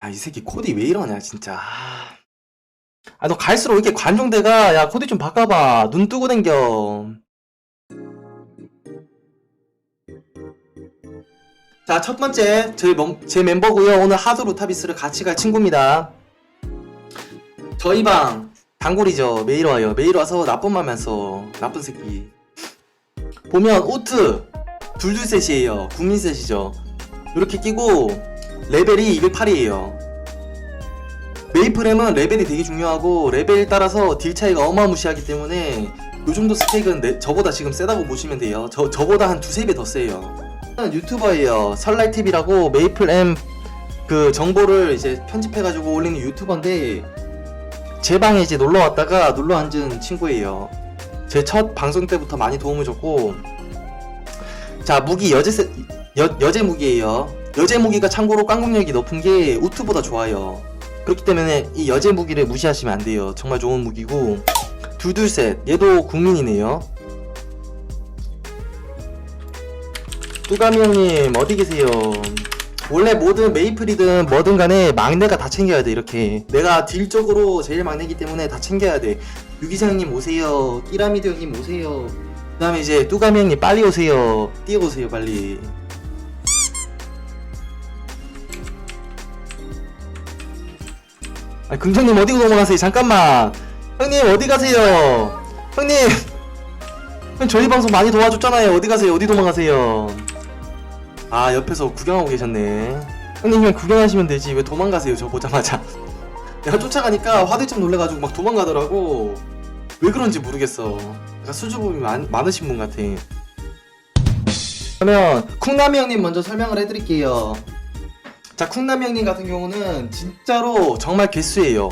아, 이 새끼 코디 왜 이러냐, 진짜. 아, 아, 너 갈수록 이렇게 관종대가, 야, 코디 좀 바꿔봐. 눈 뜨고 댕겨. 자, 첫 번째, 저희 멈- 제 멤버고요 오늘 하드 루타비스를 같이 갈 친구입니다. 저희 방, 단골이죠. 매일 와요. 매일 와서 나쁜 맘 하면서, 나쁜 새끼. 보면, 오트, 둘둘셋이에요. 국민셋이죠. 이렇게 끼고, 레벨이 208이에요. 메이플엠은 레벨이 되게 중요하고 레벨 따라서 딜 차이가 어마무시하기 때문에 요 정도 스택은 내- 저보다 지금 세다고 보시면 돼요. 저, 저보다 한 두세 배 더 세요. 유튜버예요. 설라이TV라고 메이플엠 그 정보를 이제 편집해가지고 올리는 유튜버인데 제 방에 이제 놀러 왔다가 놀러 앉은 친구예요. 제 첫 방송 때부터 많이 도움을 줬고 자 무기 여제 세- 여, 여제 무기예요. 여제 무기가 참고로 깡공력이 높은 게 우트보다 좋아요. 그렇기 때문에 이 여제 무기를 무시하시면 안 돼요. 정말 좋은 무기고 둘둘셋 얘도 국민이네요. 뚜가미 형님 어디 계세요? 원래 모든 메이플이든 뭐든 간에 막내가 다 챙겨야 돼 이렇게 내가 딜적으로 제일 막내기 때문에 다 챙겨야 돼 유기사 형님 오세요 끼라미드 형님 오세요 그 다음에 이제 뚜가미 형님 빨리 오세요 뛰어오세요 빨리 아, 긍정님 어디 넘어가세요? 잠깐만. 형님 어디 가세요? 형님. 형 저희 방송 많이 도와줬잖아요. 어디 가세요? 어디 도망가세요? 아 옆에서 구경하고 계셨네. 형님 그냥 구경하시면 되지. 왜 도망가세요? 저 보자마자. 내가 쫓아가니까 화들짝 놀래가지고 막 도망가더라고. 왜 그런지 모르겠어. 약간 수줍음이 많, 많으신 분 같아. 그러면 쿵나미 형님 먼저 설명을 해드릴게요. 자, 쿵나미 형님 같은 경우는 진짜로 정말 개수예요.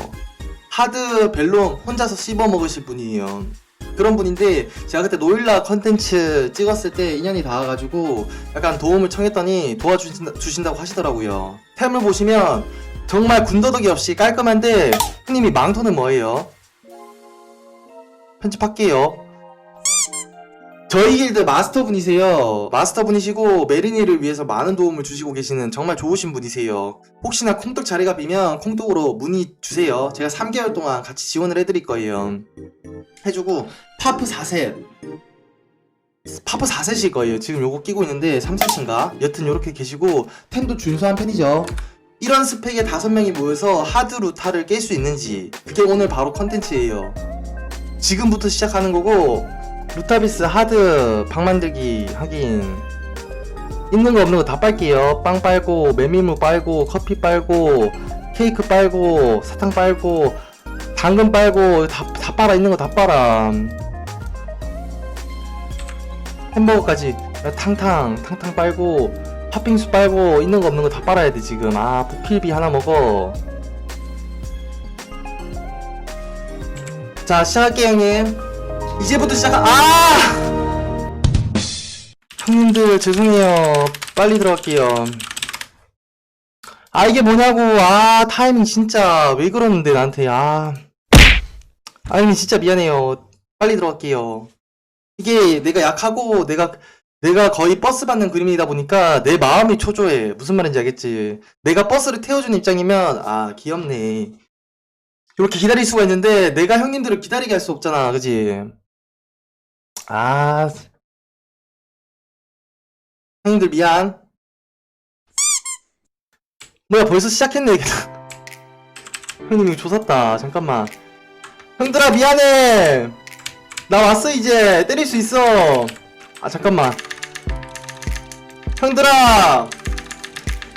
하드 벨론 혼자서 씹어 먹으실 분이에요. 그런 분인데 제가 그때 노일라 컨텐츠 찍었을 때 인연이 닿아가지고 약간 도움을 청했더니 도와주신다고 하시더라고요. 템을 보시면 정말 군더더기 없이 깔끔한데 형님이 망토는 뭐예요? 편집할게요. 저희 길드 마스터분이세요. 마스터분이시고 메리니를 위해서 많은 도움을 주시고 계시는 정말 좋으신 분이세요. 혹시나 콩떡 자리가 비면 콩떡으로 문의 주세요. 제가 3개월 동안 같이 지원을 해드릴 거예요. 해주고 파프 4셋 파프 4셋일 거예요. 지금 요거 끼고 있는데 3셋인가? 여튼 요렇게 계시고 템도 준수한 편이죠. 이런 스펙의 다섯 명이 모여서 하드 루타를 깰 수 있는지 그게 오늘 바로 컨텐츠예요. 지금부터 시작하는 거고 루타비스 하드 방 만들기 하긴 있는 거 없는 거 다 빨게요. 빵 빨고 메밀무 빨고 커피 빨고 케이크 빨고 사탕 빨고 당근 빨고 다, 다 빨아 있는 거 다 빨아. 햄버거까지 탕탕 탕탕 빨고 팥빙수 빨고 있는 거 없는 거 다 빨아야 돼 지금. 아 보필비 하나 먹어. 자 시작할게요 형님 이제부터 시작하 아! 형님들 죄송해요. 빨리 들어갈게요. 아 이게 뭐냐고. 아 타이밍 진짜 왜 그러는데 나한테. 아. 아니 진짜 미안해요. 빨리 들어갈게요. 이게 내가 약하고 내가 내가 거의 버스 받는 그림이다 보니까 내 마음이 초조해. 무슨 말인지 알겠지? 내가 버스를 태워주는 입장이면 아 귀엽네. 이렇게 기다릴 수가 있는데 내가 형님들을 기다리게 할 수 없잖아. 그지 아 형님들 미안. 뭐야 벌써 시작했네 형님 이거 조샀다. 잠깐만. 형들아 미안해. 나 왔어 이제. 때릴 수 있어. 아 잠깐만. 형들아.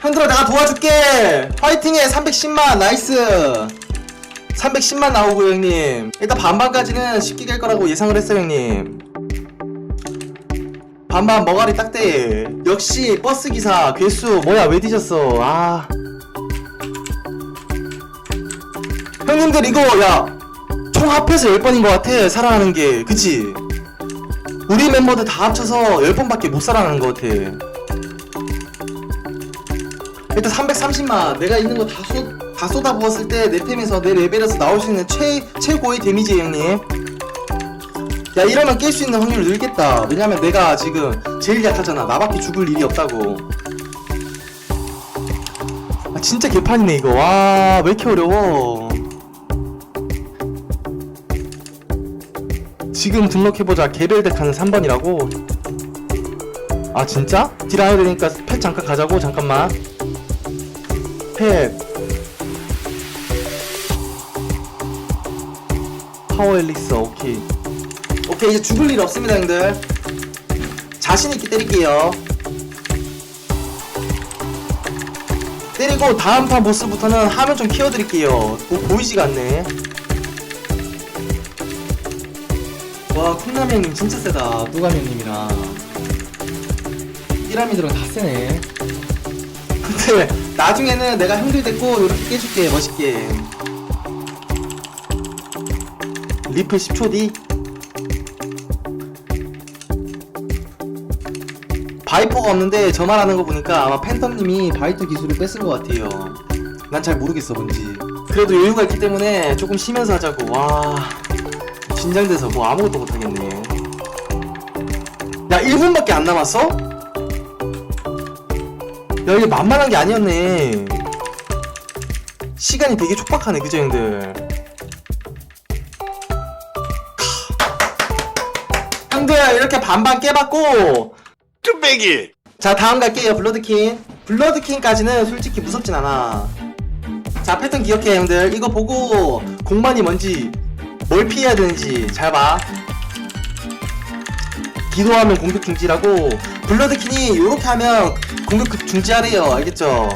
형들아 내가 도와줄게. 화이팅해. 310만. 나이스. 310만 나오고 형님. 일단 반반까지는 쉽게 갈 거라고 예상을 했어요 형님 반반 머가리 딱대. 역시 버스기사 괴수 뭐야 왜 뒤졌어? 아. 형님들 이거 야 총 합해서 10번인 것 같아 살아나는 게. 그치? 우리 멤버들 다 합쳐서 10번밖에 못 살아나는 것 같아. 일단 330만 내가 있는 거 다 쏟, 다 쏟아부었을 때 내 템에서 내 레벨에서 나올 수 있는 최, 최고의 데미지 형님 야 이러면 깰 수 있는 확률 늘겠다. 왜냐면 내가 지금 제일 약하잖아. 나밖에 죽을 일이 없다고. 아, 진짜 개판이네 이거. 와 왜 이렇게 어려워? 지금 등록해보자. 개별덱 하는 3번이라고. 아 진짜? 딜안 해도 되니까 펫 잠깐 가자고 잠깐만. 펫 파워 엘릭서 오케이 오케이 이제 죽을 일 없습니다 형들. 자신있게 때릴게요. 때리고 다음 판 보스부터는 화면 좀 키워드릴게요. 뭐 보이지가 않네. 와 형님 진짜 세다. 누가미 형님이랑. 띠라미들은 다 세네. 근데 나중에는 내가 형들 됐고 이렇게 깨줄게 멋있게. 리플 10초 뒤 바이퍼가 없는데 저 말하는 거 보니까 아마 팬텀님이 바이터 기술을 뺐을 것 같아요. 난 잘 모르겠어 뭔지. 그래도 여유가 있기 때문에 조금 쉬면서 하자고. 와 긴장돼서 뭐 아무것도 못 하겠네. 야 1분밖에 안 남았어? 야 이게 만만한 게 아니었네. 시간이 되게 촉박하네 그죠 형들? 캬. 형들 이렇게 반반 깨봤고 뚝배기. 자 다음 갈게요. 블러드킨. 블러드킨까지는 솔직히 무섭진 않아. 자 패턴 기억해 형들. 이거 보고 공만이 뭔지 뭘 피해야 되는지 잘봐. 기도하면 공격 중지라고. 블러드킨이 요렇게 하면 공격 중지하래요. 알겠죠?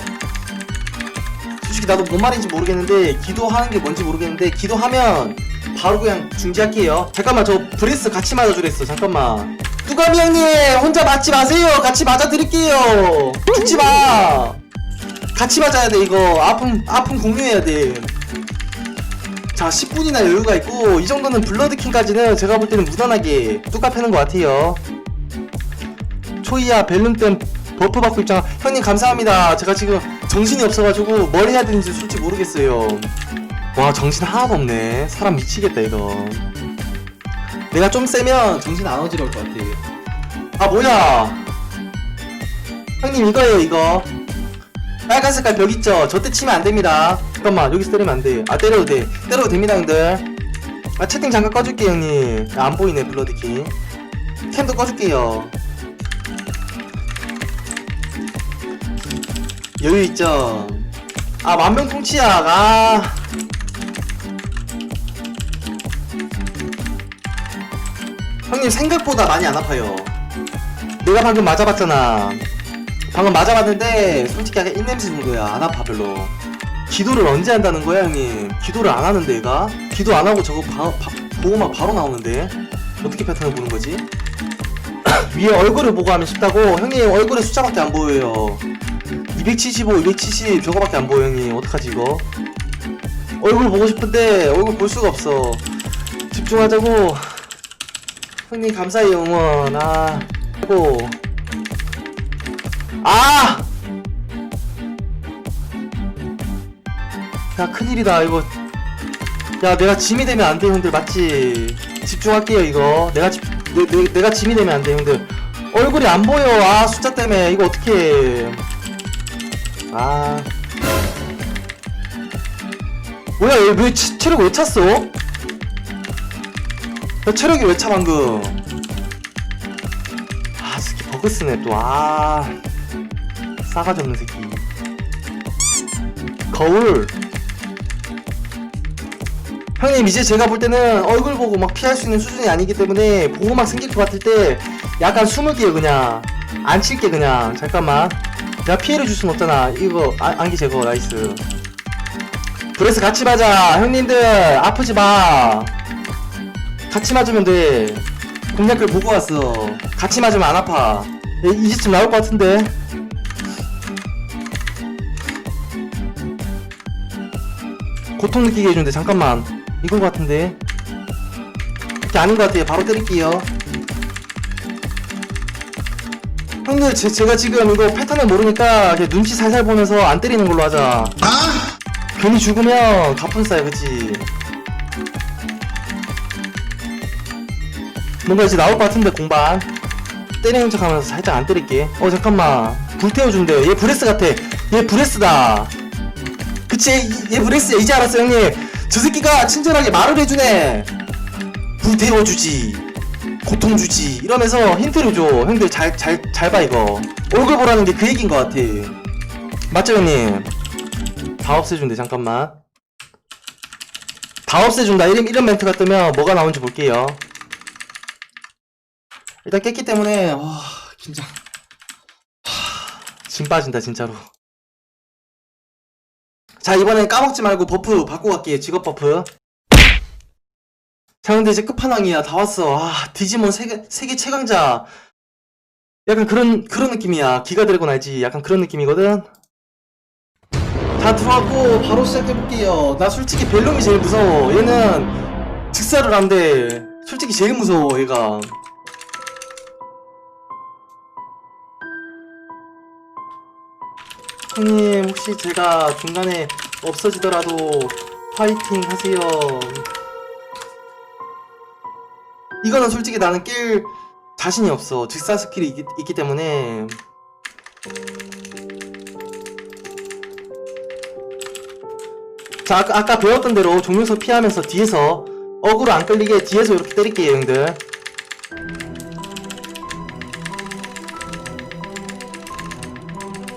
솔직히 나도 뭔 말인지 모르겠는데 기도하는 게 뭔지 모르겠는데 기도하면 바로 그냥 중지할게요. 잠깐만 저 브레스 같이 맞아주랬어. 잠깐만 뚜가미 형님 혼자 맞지 마세요. 같이 맞아드릴게요. 죽지마. 같이 맞아야 돼 이거. 아픔 아픔 공유해야 돼자 10분이나 여유가 있고 이 정도는 블러드킹까지는 제가 볼 때는 무난하게 뚜까 패는 것 같아요. 초이야 벨룸댐 버프 받고 있잖아. 형님 감사합니다. 제가 지금 정신이 없어가지고 뭘 해야 되는지 솔직히 모르겠어요. 와 정신 하나도 없네. 사람 미치겠다 이거 내가 좀 세면 정신 안 어지러울 것 같아. 아 뭐야? 형님 이거예요 이거. 빨간 색깔 벽 있죠? 저 때 치면 안 됩니다. 잠깐만 여기서 때리면 안 돼 아 때려도 돼. 때려도 됩니다 형들. 아 채팅 잠깐 꺼줄게 형님. 야, 안 보이네 블러드키. 캠도 꺼줄게요. 여유 있죠? 아 만병통치약. 아 형님 생각보다 많이 안 아파요. 내가 방금 맞아봤잖아. 방금 맞아봤는데 솔직히 약간 입냄새 정도야. 안 아파 별로. 기도를 언제 한다는 거야 형님? 기도를 안 하는데 얘가? 기도 안 하고 저거 바, 바, 보고만 바로 나오는데? 어떻게 패턴을 보는 거지? 위에 얼굴을 보고 하면 쉽다고? 형님 얼굴에 숫자밖에 안 보여요. 275 270 저거밖에 안 보여 형님. 어떡하지 이거? 얼굴 보고 싶은데 얼굴 볼 수가 없어. 집중하자고 형님 감사해요 응원. 아 하고. 아! 야 큰일이다 이거. 야 내가 짐이 되면 안 돼 형들. 맞지? 집중할게요 이거. 내가 집 내, 내, 내가 짐이 되면 안 돼 형들. 얼굴이 안 보여. 아 숫자 때문에. 이거 어떻게 아. 뭐야 얘왜 체력 왜 찼어? 야 체력이 왜 차 방금? 아 새끼 버그 쓰네 또아 싸가지 없는 새끼. 거울. 형님 이제 제가 볼 때는 얼굴 보고 막 피할 수 있는 수준이 아니기 때문에 보호막 생길 것 같을 때 약간 숨을게요 그냥. 안 칠게 그냥. 잠깐만. 내가 피해를 줄 순 없잖아. 이거 아, 안기 제거 나이스. 브레스 같이 맞아 형님들. 아프지 마 같이 맞으면 돼. 공략글 보고 왔어. 같이 맞으면 안 아파. 이- 이제쯤 나올 것 같은데. 고통 느끼게 해준대 잠깐만. 이건 것 같은데. 이게 아닌 것 같아요. 바로 때릴게요. 형들 제, 제가 지금 이거 패턴을 모르니까 눈치 살살 보면서 안 때리는 걸로 하자. 괜히 죽으면 가쁜 싸요 그치 뭔가 이제 나올 것 같은데 공반 때리는 척 하면서 살짝 안 때릴게. 어 잠깐만. 불 태워준대 얘 브레스 같아. 얘 브레스다. 그치? 얘- 얘 브레스 이제 알았어 형님. 저 새끼가 친절하게 말을 해주네. 불 태워주지. 고통 주지. 이러면서 힌트를 줘. 형들 잘 잘 잘 봐 이거. 얼굴 보라는 게 그 얘기인 것 같아. 맞죠 형님? 다 없애준대 잠깐만. 다 없애준다. 이런, 이런 멘트가 뜨면 뭐가 나오는지 볼게요 일단 깼기 때문에 와 긴장. 하, 진 빠진다 진짜로. 자 이번엔 까먹지 말고 버프 바꾸고 갈게요 직업 버프. 자 근데 이제 끝판왕이야. 다 왔어. 아 디지몬 세계, 세계 최강자. 약간 그런 그런 느낌이야. 기가 드래곤 알지? 약간 그런 느낌이거든. 다 들어왔고 바로 시작해볼게요. 나 솔직히 벨룸이 제일 무서워. 얘는 즉사를 한대. 솔직히 제일 무서워 얘가 형님 혹시 제가 중간에 없어지더라도 파이팅 하세요. 이거는 솔직히 나는 낄 자신이 없어. 즉사 스킬이 있기, 있기 때문에. 자 아까, 아까 배웠던 대로 종료서 피하면서 뒤에서 어그로 안 끌리게 뒤에서 이렇게 때릴게요 형들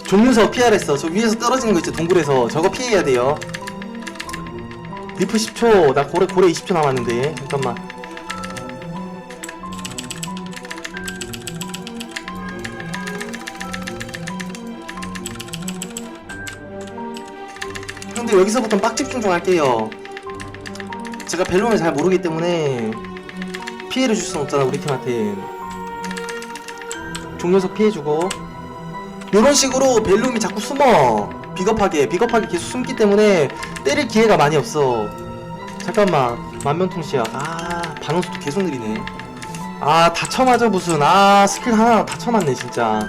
종료서 피하랬어. 저 위에서 떨어지는 거 있죠 동굴에서 저거 피해야 돼요. 리프 10초. 나 고래 고래 20초 남았는데. 잠깐만. 형들 여기서부터 빡집중 좀 할게요. 제가 벨론을 잘 모르기 때문에 피해를 줄순 없잖아 우리 팀한테. 종료석 피해주고 이런 식으로 벨룸이 자꾸 숨어. 비겁하게 비겁하게 계속 숨기 때문에 때릴 기회가 많이 없어. 잠깐만 만면통시야. 아 반응 속도 계속 느리네. 아 다쳐맞아 무슨. 아 스킬 하나 다쳐맞네 진짜.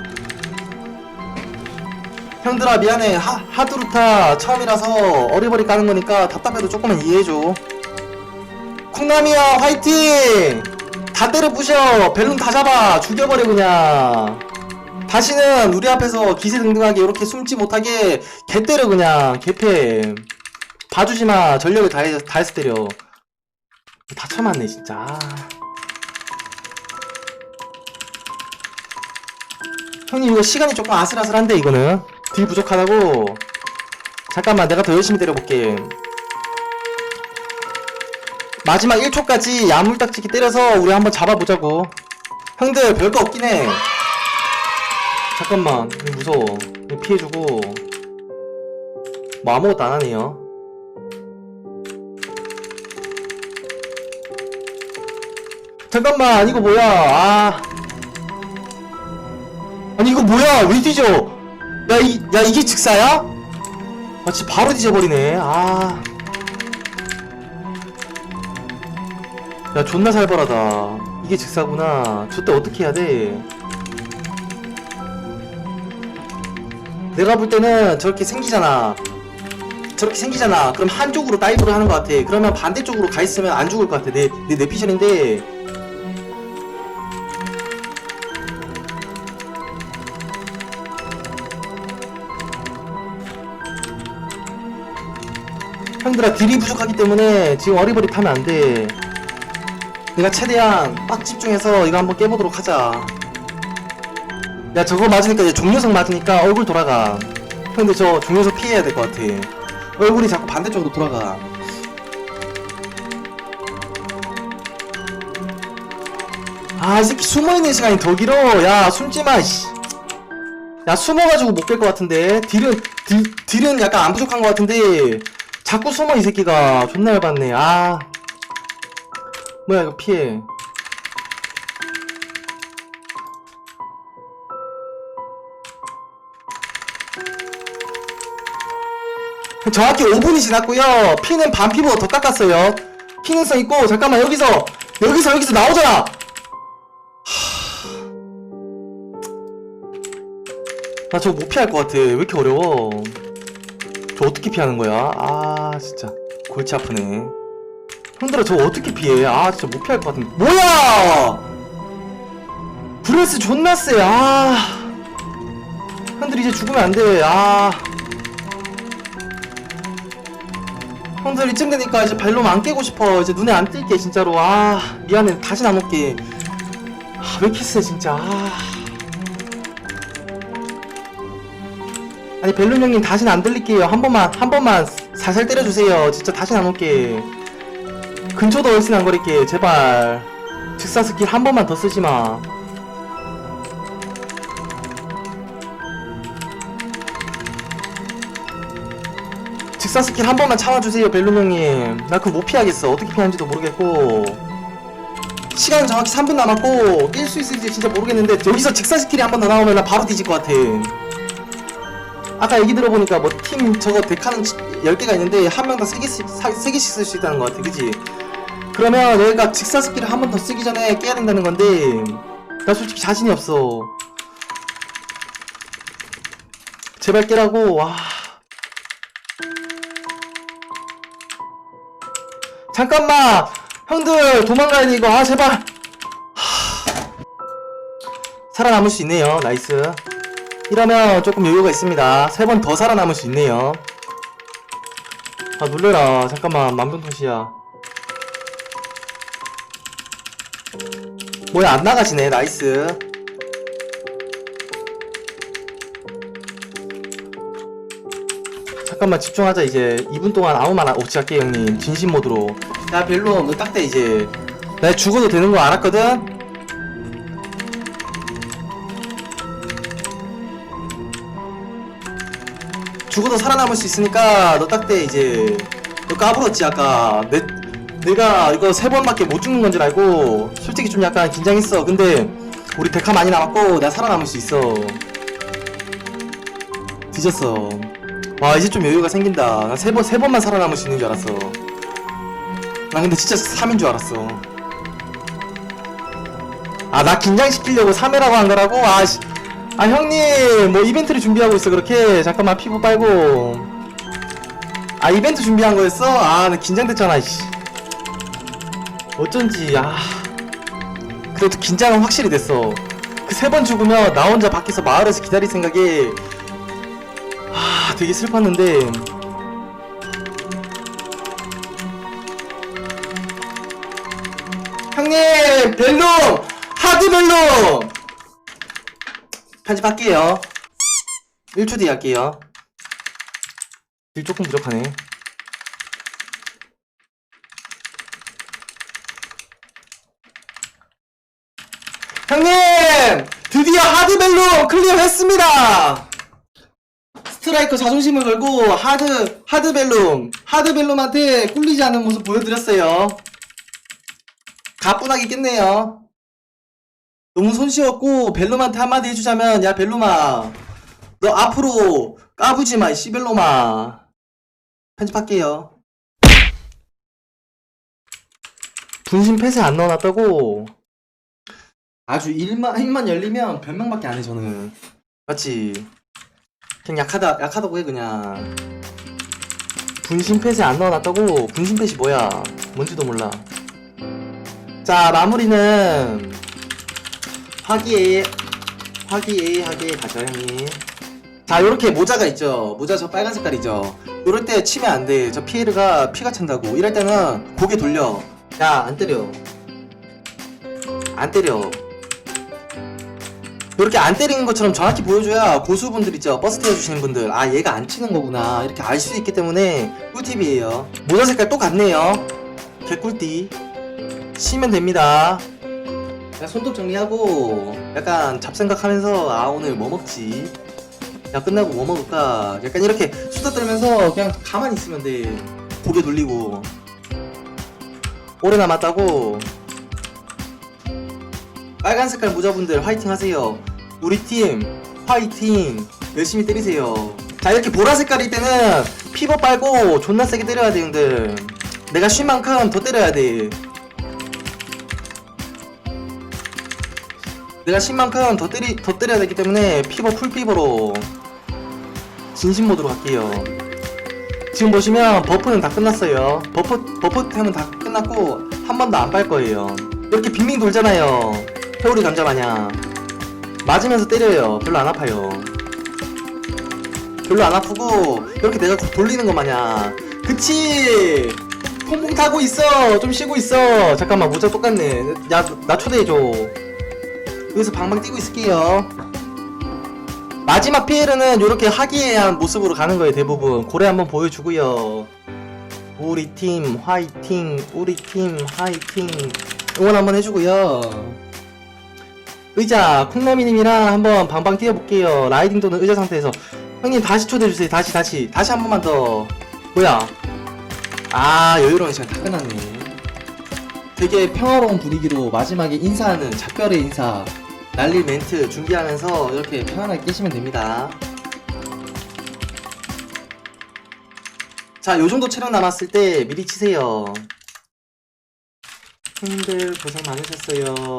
형들아 미안해. 하, 하두루타 처음이라서 어리버리 까는 거니까 답답해도 조금만 이해해줘. 콩나미야 화이팅! 다 때려 부셔. 벨룸 다 잡아. 죽여버려 그냥 다시는 우리 앞에서 기세등등하게 이렇게 숨지 못하게 개 때려 그냥. 개패 봐주지마. 전력을 다해, 다해서 때려. 다 쳐맞네 진짜. 아. 형님 이거 시간이 조금 아슬아슬한데 이거는? 딜 부족하다고? 잠깐만 내가 더 열심히 때려볼게. 마지막 1초까지 야물딱지기 때려서 우리 한번 잡아보자고. 형들 별거 없긴 해 잠깐만 무서워. 피해주고. 뭐 아무것도 안 하네요. 잠깐만 이거 뭐야? 아. 아니 이거 뭐야? 왜 뒤져? 야, 이, 야 이게 즉사야? 아 진짜 바로 뒤져버리네. 아. 야 존나 살벌하다. 이게 즉사구나. 저때 어떻게 해야 돼 내가 볼 때는 저렇게 생기잖아. 저렇게 생기잖아. 그럼 한쪽으로 다이브를 하는 것 같아. 그러면 반대쪽으로 가 있으면 안 죽을 것 같아. 내, 내 내 피셜인데. 형들아 딜이 부족하기 때문에 지금 어리버리하면 안돼. 내가 최대한 빡 집중해서 이거 한번 깨보도록 하자 야 저거 맞으니까 이제 종료석 맞으니까 얼굴 돌아가. 근데 저 종료석 피해야 될 것 같아. 얼굴이 자꾸 반대쪽으로 돌아가. 아이 새끼 숨어있는 시간이 더 길어. 야 숨지마 씨. 야 숨어가지고 못 깰 것 같은데. 딜은 딜, 딜은 약간 안 부족한 것 같은데. 자꾸 숨어 이 새끼가. 존나 열받네. 아. 뭐야 이거 피해 정확히 5분이 지났고요. 피는 반 피부가 더 깎았어요. 피능성 있고 잠깐만 여기서 여기서 여기서 나오잖아! 나 저거 못 피할 것 같아. 왜 이렇게 어려워? 저 어떻게 피하는 거야? 아 진짜. 골치 아프네. 형들아 저거 어떻게 피해? 아 진짜 못 피할 것 같은데. 뭐야! 브레스 존나 세아. 형들 이제 죽으면 안돼. 아 형들 이쯤 되니까 이제 발로 안 깨고 싶어 이제 눈에 안 띌게 진짜로. 아 미안해. 다시 안 올게. 아왜 세 진짜. 아. 아니 벨룬 형님 다시는 안 들릴게요. 한 번만 한 번만 살살 때려주세요. 진짜 다시는 안 올게. 근처도 얼씬 안 거릴게. 제발. 즉사 스킬 한 번만 더 쓰지마 직사 스킬 한 번만 참아주세요 벨룬 형님. 나 그거 못 피하겠어. 어떻게 피하는지도 모르겠고. 시간 정확히 3분 남았고 깰 수 있을지 진짜 모르겠는데 여기서 직사 스킬이 한 번 더 나오면 나 바로 뒤질 것 같아. 아까 얘기 들어보니까 뭐 팀 저거 데카는 10개가 있는데 한 명당 3개씩, 3개씩 쓸 수 있다는 것 같아. 그지? 그러면 얘가 직사 스킬을 한 번 더 쓰기 전에 깨야 된다는 건데 나 솔직히 자신이 없어. 제발 깨라고. 와 잠깐만! 형들 도망가야 돼 이거. 아 제발. 하... 살아남을 수 있네요. 나이스. 이러면 조금 여유가 있습니다. 세 번 더 살아남을 수 있네요. 아 놀래라. 잠깐만. 만병통시야. 뭐야 안 나가지네. 나이스 잠깐만 집중하자. 이제 2분 동안 아무 말 없이 할게 형님 진심 모드로. 야 벨로 너 딱대 이제. 내가 죽어도 되는 거 알았거든? 죽어도 살아남을 수 있으니까 너 딱대 이제 너 까불었지 아까. 내, 내가 이거 세 번밖에 못 죽는 건 줄 알고 솔직히 좀 약간 긴장했어. 근데 우리 데카 많이 남았고 내가 살아남을 수 있어. 뒤졌어 와 이제 좀 여유가 생긴다. 나 세 번 세 번만 살아남을 수 있는 줄 알았어. 나 근데 진짜 3인 줄 알았어. 아 나 긴장시키려고 3회라고 한 거라고? 아씨. 아 형님 뭐 이벤트를 준비하고 있어 그렇게? 잠깐만 피부 빨고. 아 이벤트 준비한 거였어? 아 나 긴장됐잖아 씨. 어쩐지 아. 그래도 긴장은 확실히 됐어. 그 세 번 죽으면 나 혼자 밖에서 마을에서 기다릴 생각에 아 되게 슬펐는데. 형님 벨룸! 하드 벨룸! 편집할게요. 1초 뒤에 할게요. 딜 조금 부족하네. 형님! 드디어 하드 벨룸 클리어 했습니다 스트라이커 자존심을 걸고 하드 하드벨룸 하드벨룸한테 꿀리지 않는 모습 보여드렸어요. 가뿐하게 깼네요. 너무 손쉬웠고 벨룸한테 한마디 해주자면 야 벨룸아 너 앞으로 까부지마 이 씨벨룸아 편집할게요. 분신 폐쇄 안 넣어놨다고 아주 일만 입만 열리면 변명밖에 안 해 저는 맞지? 그냥 약하다 약하다고 해 그냥. 분신 펫에 안 넣어놨다고? 분신 펫이 뭐야? 뭔지도 몰라. 자 마무리는 화기애 화기애애하게 가죠 형님. 자 요렇게 모자가 있죠. 모자 저 빨간 색깔 이죠. 요럴 때 치면 안돼. 저 피에르가 피가 찬다고. 이럴 때는 고개 돌려. 야 안 때려. 안 때려 이렇게 안 때리는 것처럼 정확히 보여줘야 고수분들 있죠. 버스 태워주시는 분들. 아 얘가 안 치는 거구나. 이렇게 알 수 있기 때문에 꿀팁이에요. 모자 색깔 똑같네요. 개꿀띠. 쉬면 됩니다. 야, 손톱 정리하고 약간 잡생각하면서 아 오늘 뭐 먹지? 야 끝나고 뭐 먹을까? 약간 이렇게 수다 떨면서 그냥 가만히 있으면 돼. 고개 돌리고. 오래 남았다고. 빨간 색깔 모자분들 화이팅 하세요. 우리 팀 화이팅 열심히 때리세요. 자 이렇게 보라 색깔일 때는 피버 빨고 존나 세게 때려야 돼 형들. 내가 쉰 만큼 더 때려야 돼. 내가 쉰 만큼 더 때리 더 때려야 되기 때문에 피버 풀 피버로 진심 모드로 갈게요. 지금 보시면 버프는 다 끝났어요. 버프 버프 템은 다 끝났고 한 번도 안 빨 거예요. 이렇게 빙빙 돌잖아요. 회오리 감자 마냥 맞으면서 때려요. 별로 안 아파요. 별로 안 아프고 이렇게 내가 돌리는 것 마냥. 그치? 퐁퐁 타고 있어. 좀 쉬고 있어. 잠깐만 모자 똑같네. 야 나 초대해줘. 여기서 방방 뛰고 있을게요. 마지막 피에르는 이렇게 화기애애한 모습으로 가는 거예요 대부분. 고래 한번 보여주고요. 우리 팀 화이팅 우리 팀 화이팅. 응원 한번 해주고요 의자 콩나미님이랑 한번 방방 뛰어볼게요. 라이딩 도는 의자 상태에서. 형님 다시 초대해주세요. 다시 다시. 다시 한 번만 더. 뭐야? 아 여유로운 시간 다 끝났네. 되게 평화로운 분위기로 마지막에 인사하는 작별의 인사 날릴 멘트 준비하면서 이렇게 편안하게 깨시면 됩니다. 자 요정도 체력 남았을 때 미리 치세요. 형님들 고생 많으셨어요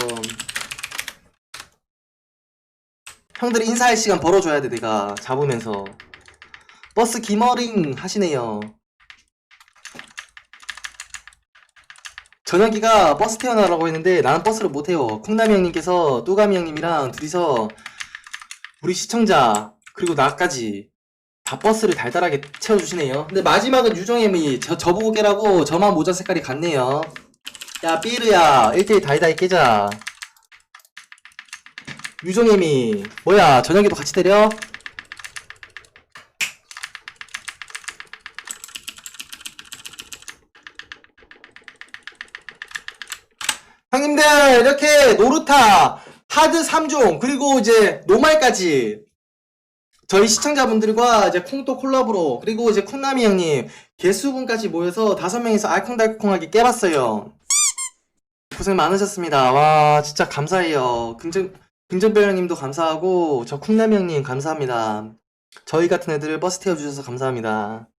형들 인사할 시간 벌어줘야 돼 내가. 잡으면서. 버스 기머링 하시네요. 전혁이가 버스 태어나라고 했는데 나는 버스를 못 태워 콩나미 형님께서 뚜가미 형님이랑 둘이서 우리 시청자 그리고 나까지 다 버스를 달달하게 채워주시네요. 근데 마지막은 유정님이 저, 저보고 깨라고 저만 모자 색깔이 같네요. 야 삐르야 1대1 다이다이 깨자 유종님이 뭐야 저녁에도 같이 때려? 형님들 이렇게 노르타 하드 3종 그리고 이제 노말까지 저희 시청자분들과 이제 콩또 콜라보로 그리고 이제 콩나미 형님 개수분까지 모여서 다섯 명이서 알콩달콩하게 깨봤어요. 고생 많으셨습니다. 와 진짜 감사해요. 긍정 긍정별 형님도 감사하고 저 콩나미 형님 감사합니다. 저희 같은 애들을 버스 태워주셔서 감사합니다